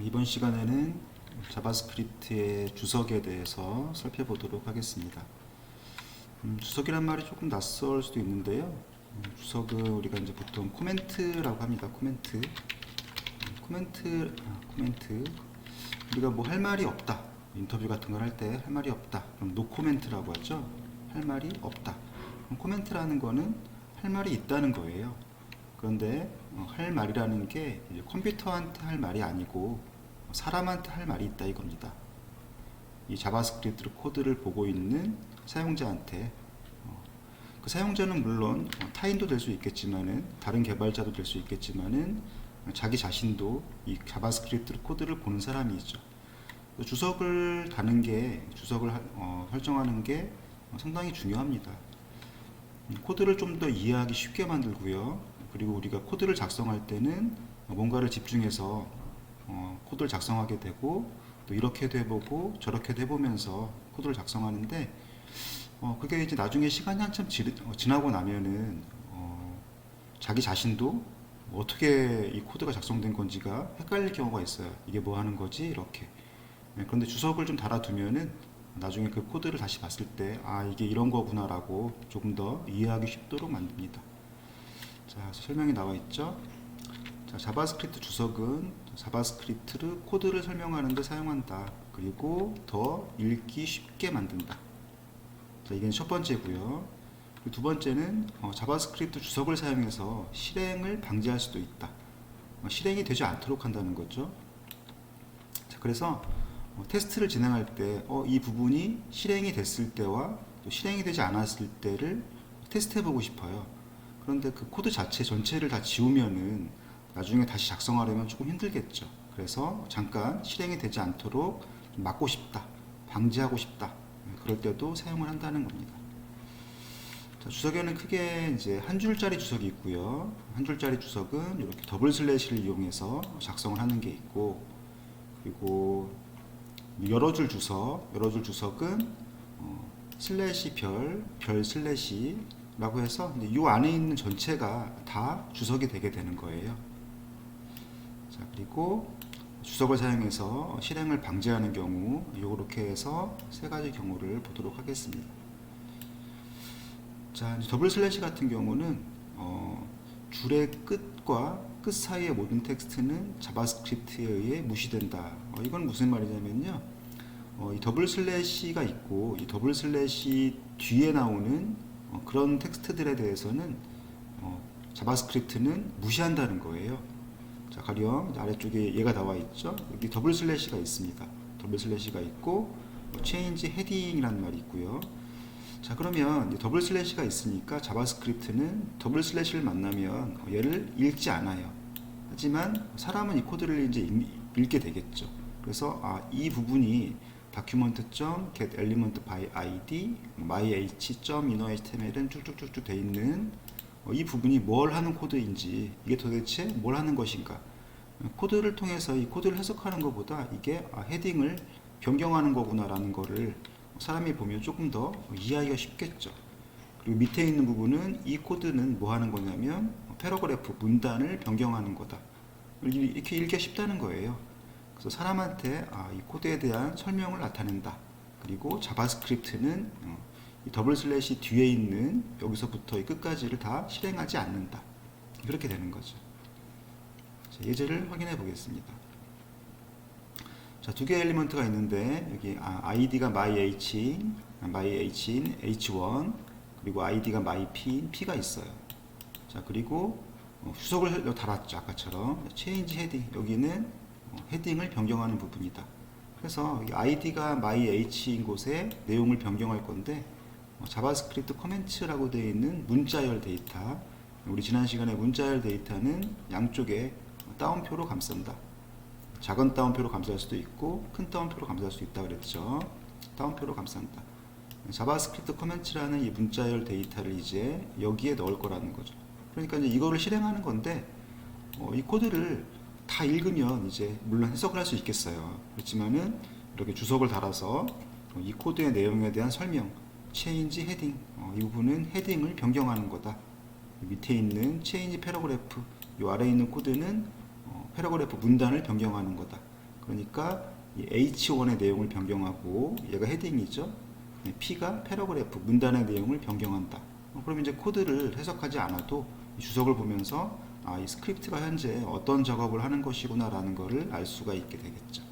음, 이번 시간에는 자바스크립트의 주석에 대해서 살펴보도록 하겠습니다. 음, 주석이란 말이 조금 낯설 수도 있는데요. 음, 주석은 우리가 이제 보통 코멘트라고 합니다. 코멘트. 음, 코멘트, 아, 코멘트. 우리가 뭐 할 말이 없다. 인터뷰 같은 걸 할 때 할 말이 없다. 그럼 노코멘트라고 하죠. 할 말이 없다. 코멘트라는 거는 할 말이 있다는 거예요. 그런데 어, 할 말이라는 게 컴퓨터한테 할 말이 아니고 사람한테 할 말이 있다 이겁니다. 이 자바스크립트 코드를 보고 있는 사용자한테 어, 그 사용자는 물론 어, 타인도 될 수 있겠지만은 다른 개발자도 될 수 있겠지만은 자기 자신도 이 자바스크립트 코드를 보는 사람이죠. 그 주석을 다는 게 주석을 하- 어, 설정하는 게 상당히 중요합니다. 음, 코드를 좀 더 이해하기 쉽게 만들고요. 그리고 우리가 코드를 작성할 때는 뭔가를 집중해서 어, 코드를 작성하게 되고 또 이렇게도 해보고 저렇게도 해보면서 코드를 작성하는데 어, 그게 이제 나중에 시간이 한참 지, 어, 지나고 나면은 어, 자기 자신도 어떻게 이 코드가 작성된 건지가 헷갈릴 경우가 있어요. 이게 뭐 하는 거지? 이렇게. 네, 그런데 주석을 좀 달아두면은 나중에 그 코드를 다시 봤을 때, 아, 이게 이런 거구나라고 조금 더 이해하기 쉽도록 만듭니다. 자, 설명이 나와 있죠. 자, 자바스크립트 주석은 자바스크립트를 코드를 설명하는 데 사용한다. 그리고 더 읽기 쉽게 만든다. 자, 이게 첫 번째고요. 두 번째는 어, 자바스크립트 주석을 사용해서 실행을 방지할 수도 있다. 어, 실행이 되지 않도록 한다는 거죠. 자, 그래서 어, 테스트를 진행할 때, 어, 이 부분이 실행이 됐을 때와 또 실행이 되지 않았을 때를 테스트해 보고 싶어요. 그런데 그 코드 자체 전체를 다 지우면은 나중에 다시 작성하려면 조금 힘들겠죠. 그래서 잠깐 실행이 되지 않도록 좀 막고 싶다. 방지하고 싶다. 네, 그럴 때도 사용을 한다는 겁니다. 자, 주석에는 크게 이제 한 줄짜리 주석이 있고요. 한 줄짜리 주석은 이렇게 더블 슬래시를 이용해서 작성을 하는 게 있고, 그리고 여러 줄 주석, 여러 줄 주석은 어, 슬래시 별, 별 슬래시라고 해서 이 안에 있는 전체가 다 주석이 되게 되는 거예요. 자, 그리고 주석을 사용해서 실행을 방지하는 경우, 이렇게 해서 세 가지 경우를 보도록 하겠습니다. 자, 더블 슬래시 같은 경우는 어, 줄의 끝과 끝 사이의 모든 텍스트는 자바스크립트에 의해 무시된다. 어, 이건 무슨 말이냐면요. 어, 이 더블 슬래시가 있고 이 더블 슬래시 뒤에 나오는 어, 그런 텍스트들에 대해서는 어, 자바스크립트는 무시한다는 거예요. 자, 가령 아래쪽에 얘가 나와 있죠. 여기 더블 슬래시가 있습니다. 더블 슬래시가 있고 뭐 체인지 헤딩이라는 말이 있고요. 자 그러면 더블 슬래시가 있으니까 자바스크립트는 더블 슬래시를 만나면 어, 얘를 읽지 않아요. 하지만 사람은 이 코드를 이제 읽, 읽게 되겠죠. 그래서 아, 이 부분이 document.get element by id, myh.innerhtml은 쭉쭉쭉쭉 돼 있는 어, 이 부분이 뭘 하는 코드인지 이게 도대체 뭘 하는 것인가 코드를 통해서 이 코드를 해석하는 것보다 이게 아, 헤딩을 변경하는 거구나라는 거를 사람이 보면 조금 더 이해하기가 쉽겠죠. 그리고 밑에 있는 부분은 이 코드는 뭐 하는 거냐면 패러그래프 문단을 변경하는 거다. 이렇게 읽기가 쉽다는 거예요. 그래서 사람한테 아, 이 코드에 대한 설명을 나타낸다. 그리고 자바스크립트는 어, 이 더블 슬래시 뒤에 있는 여기서부터 이 끝까지를 다 실행하지 않는다. 그렇게 되는 거죠. 자, 예제를 확인해 보겠습니다. 자, 두 개의 엘리먼트가 있는데 여기 아, id가 myh인, myh인 h1 그리고 id가 myp인 p가 있어요. 자, 그리고 어, 여기 달았죠. 아까처럼 change heading 여기는 어, 헤딩을 변경하는 부분이다. 그래서 id가 myh인 곳에 내용을 변경할 건데 어, 자바스크립트 커멘트라고 되어 있는 문자열 데이터 우리 지난 시간에 문자열 데이터는 양쪽에 따옴표로 감싼다. 작은 따옴표로 감쌀 수도 있고 큰 따옴표로 감쌀 수 있다 그랬죠. 따옴표로 감싼다. 자바스크립트 커멘트라는 이 문자열 데이터를 이제 여기에 넣을 거라는 거죠. 그러니까 이제 이거를 실행하는 건데 어, 이 코드를 다 읽으면 이제 물론 해석을 할 수 있겠어요. 그렇지만은 이렇게 주석을 달아서 어, 이 코드의 내용에 대한 설명, 체인지 헤딩 어, 이 부분은 헤딩을 변경하는 거다. 밑에 있는 체인지 패러그래프 이 아래에 있는 코드는 어, 패러그래프 문단을 변경하는 거다. 그러니까 이 H1의 내용을 변경하고 얘가 헤딩이죠. P가 패러그래프 문단의 내용을 변경한다. 어, 그럼 이제 코드를 해석하지 않아도 이 주석을 보면서 아, 이 스크립트가 현재 어떤 작업을 하는 것이구나 라는 것을 알 수가 있게 되겠죠.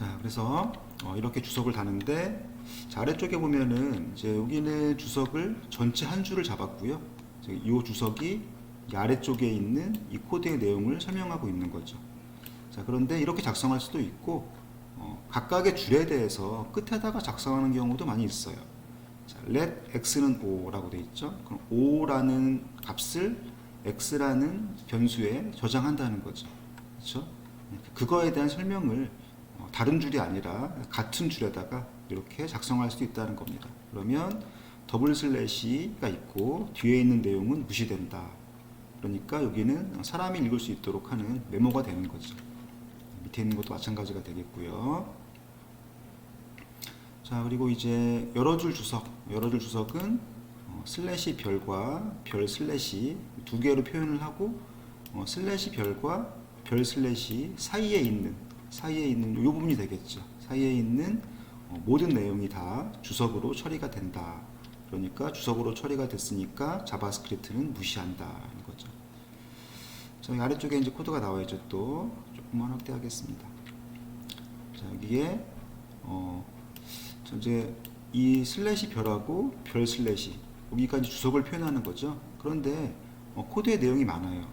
자, 그래서 어, 이렇게 주석을 다는데 자, 아래쪽에 보면은 이제 여기는 주석을 전체 한 줄을 잡았고요. 이 주석이 이 아래쪽에 있는 이 코드의 내용을 설명하고 있는 거죠. 자, 그런데 이렇게 작성할 수도 있고 어, 각각의 줄에 대해서 끝에다가 작성하는 경우도 많이 있어요. 자, let x는 5라고 되어 있죠. 그럼 5라는 값을 x라는 변수에 저장한다는 거죠. 그렇죠? 그거에 대한 설명을 어, 다른 줄이 아니라 같은 줄에다가 이렇게 작성할 수 있다는 겁니다. 그러면 더블 슬래시가 있고 뒤에 있는 내용은 무시된다. 그러니까 여기는 사람이 읽을 수 있도록 하는 메모가 되는 거죠. 밑에 있는 것도 마찬가지가 되겠고요. 자 그리고 이제 여러 줄 주석, 여러 줄 주석은 어, 슬래시 별과 별 슬래시 두 개로 표현을 하고 어, 슬래시 별과 별 슬래시 사이에 있는 사이에 있는 이 부분이 되겠죠. 사이에 있는 어, 모든 내용이 다 주석으로 처리가 된다. 그러니까 주석으로 처리가 됐으니까 자바스크립트는 무시한다는 거죠. 자, 여기 아래쪽에 이제 코드가 나와 있죠. 또 조금만 확대하겠습니다. 자, 여기에 어, 자, 이제 이 슬래시 별하고 별 슬래시 여기까지 주석을 표현하는 거죠. 그런데 어, 코드의 내용이 많아요.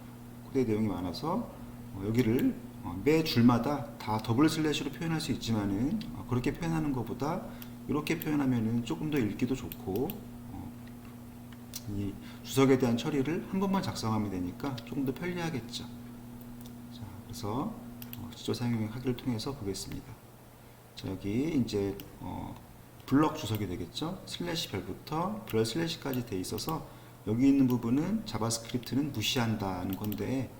코드의 내용이 많아서 어, 여기를 어, 매 줄마다 다 더블 슬래시로 표현할 수 있지만은 어, 그렇게 표현하는 것보다 이렇게 표현하면은 조금 더 읽기도 좋고 어, 이 주석에 대한 처리를 한 번만 작성하면 되니까 조금 더 편리하겠죠. 자, 그래서 어, 지조 사용하기를 통해서 보겠습니다. 자, 여기 이제 어, 블럭 주석이 되겠죠. 슬래시 별부터 별 슬래시까지 돼 있어서 여기 있는 부분은 자바스크립트는 무시한다는 건데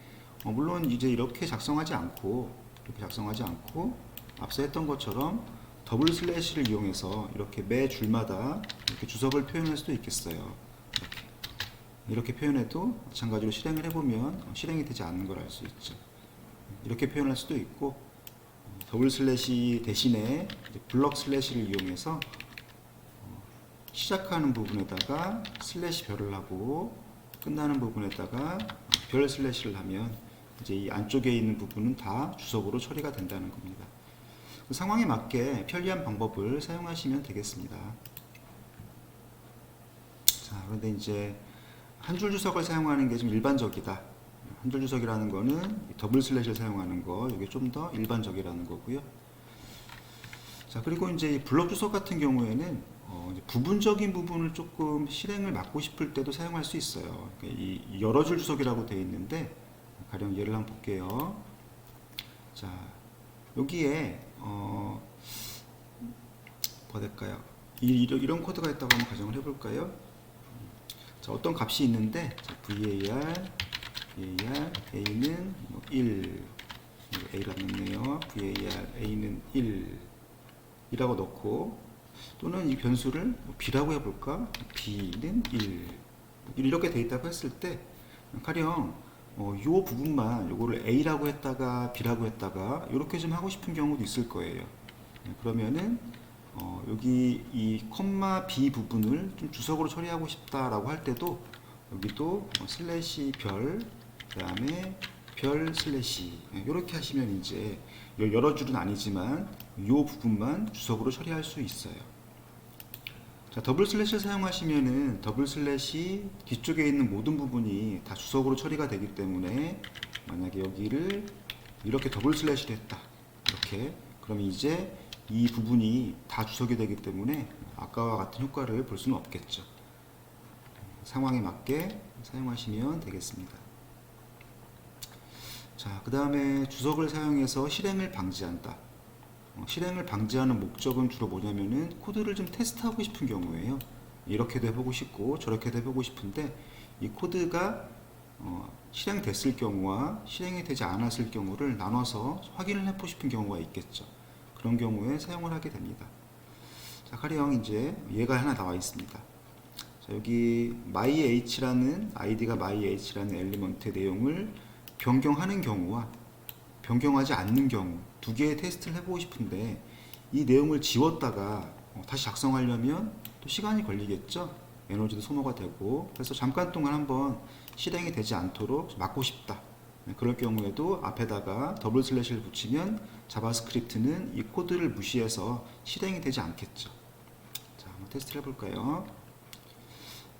어, 물론 이제 이렇게 작성하지 않고 이렇게 작성하지 않고 앞서 했던 것처럼 더블 슬래시를 이용해서 이렇게 매 줄마다 이렇게 주석을 표현할 수도 있겠어요. 이렇게 이렇게 표현해도 마찬가지로 실행을 해보면 어, 실행이 되지 않는 걸 알 수 있죠. 이렇게 표현할 수도 있고 어, 더블 슬래시 대신에 블럭 슬래시를 이용해서 어, 시작하는 부분에다가 슬래시 별을 하고 끝나는 부분에다가 별 슬래시를 하면 이제 이 안쪽에 있는 부분은 다 주석으로 처리가 된다는 겁니다. 그 상황에 맞게 편리한 방법을 사용하시면 되겠습니다. 자, 그런데 이제 한 줄 주석을 사용하는 게 좀 일반적이다. 한 줄 주석이라는 거는 더블 슬래시를 사용하는 거, 이게 좀 더 일반적이라는 거고요. 자, 그리고 이제 이 블록 주석 같은 경우에는 어, 부분적인 부분을 조금 실행을 막고 싶을 때도 사용할 수 있어요. 그러니까 이 여러 줄 주석이라고 되어 있는데 가령 예를 한번 볼게요. 자, 여기에 어, 뭐가 될까요? 이, 이런, 코드가 있다고 한번 가정을 해볼까요? 자, 어떤 값이 있는데 자, var, var, a는 뭐 1, a라고 넣네요. var, a는 1 이라고 넣고 또는 이 변수를 뭐 b라고 해볼까? b는 1 이렇게 돼 있다고 했을 때 가령 어, 요 부분만 요거를 a라고 했다가 b라고 했다가 이렇게 좀 하고 싶은 경우도 있을 거예요. 네, 그러면은 어, 여기 이 콤마 b 부분을 좀 주석으로 처리하고 싶다라고 할 때도 여기도 어, 슬래시 별 그다음에 별 슬래시 이렇게 하시면 이제 요 여러 줄은 아니지만 요 부분만 주석으로 처리할 수 있어요. 자, 더블 슬래시를 사용하시면은 더블 슬래시 뒤쪽에 있는 모든 부분이 다 주석으로 처리가 되기 때문에 만약에 여기를 이렇게 더블 슬래시를 했다. 이렇게 그러면 이제 이 부분이 다 주석이 되기 때문에 아까와 같은 효과를 볼 수는 없겠죠. 상황에 맞게 사용하시면 되겠습니다. 자, 그 다음에 주석을 사용해서 실행을 방지한다. 어, 실행을 방지하는 목적은 주로 뭐냐면은 코드를 좀 테스트하고 싶은 경우에요. 이렇게도 해보고 싶고 저렇게도 해보고 싶은데 이 코드가 어, 실행됐을 경우와 실행이 되지 않았을 경우를 나눠서 확인을 해보고 싶은 경우가 있겠죠. 그런 경우에 사용을 하게 됩니다. 자, 가령 이제 얘가 하나 나와 있습니다. 자, 여기 myh라는 id가 myh라는 엘리먼트의 내용을 변경하는 경우와 변경하지 않는 경우 두 개의 테스트를 해보고 싶은데 이 내용을 지웠다가 어, 다시 작성하려면 또 시간이 걸리겠죠. 에너지도 소모가 되고 그래서 잠깐 동안 한번 실행이 되지 않도록 막고 싶다. 네, 그럴 경우에도 앞에다가 더블 슬래시를 붙이면 자바스크립트는 이 코드를 무시해서 실행이 되지 않겠죠. 자, 한번 테스트를 해볼까요?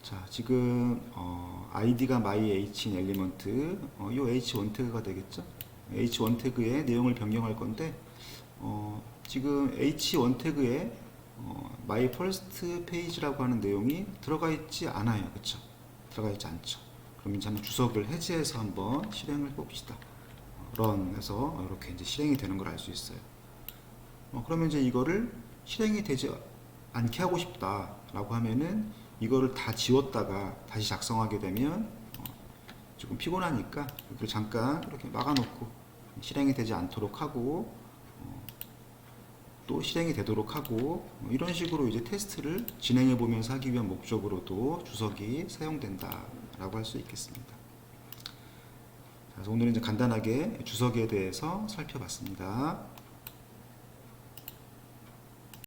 자, 지금 어, id가 my h인 엘리먼트, 어, 이 h1 태그가 되겠죠? H1 태그의 내용을 변경할 건데 어, 지금 h1 태그에 어, my first page라고 하는 내용이 들어가 있지 않아요, 그렇죠? 들어가 있지 않죠. 그럼 이제 한번 주석을 해제해서 한번 실행을 해봅시다. 런해서 이렇게 이제 실행이 되는 걸 알 수 있어요. 어, 그러면 이제 이거를 실행이 되지 않게 하고 싶다라고 하면은 이거를 다 지웠다가 다시 작성하게 되면 어, 조금 피곤하니까 이걸 잠깐 이렇게 막아놓고 실행이 되지 않도록 하고 어, 또 실행이 되도록 하고 어, 이런 식으로 이제 테스트를 진행해 보면서 하기 위한 목적으로도 주석이 사용된다라고 할 수 있겠습니다. 자, 그래서 오늘은 이제 간단하게 주석에 대해서 살펴봤습니다.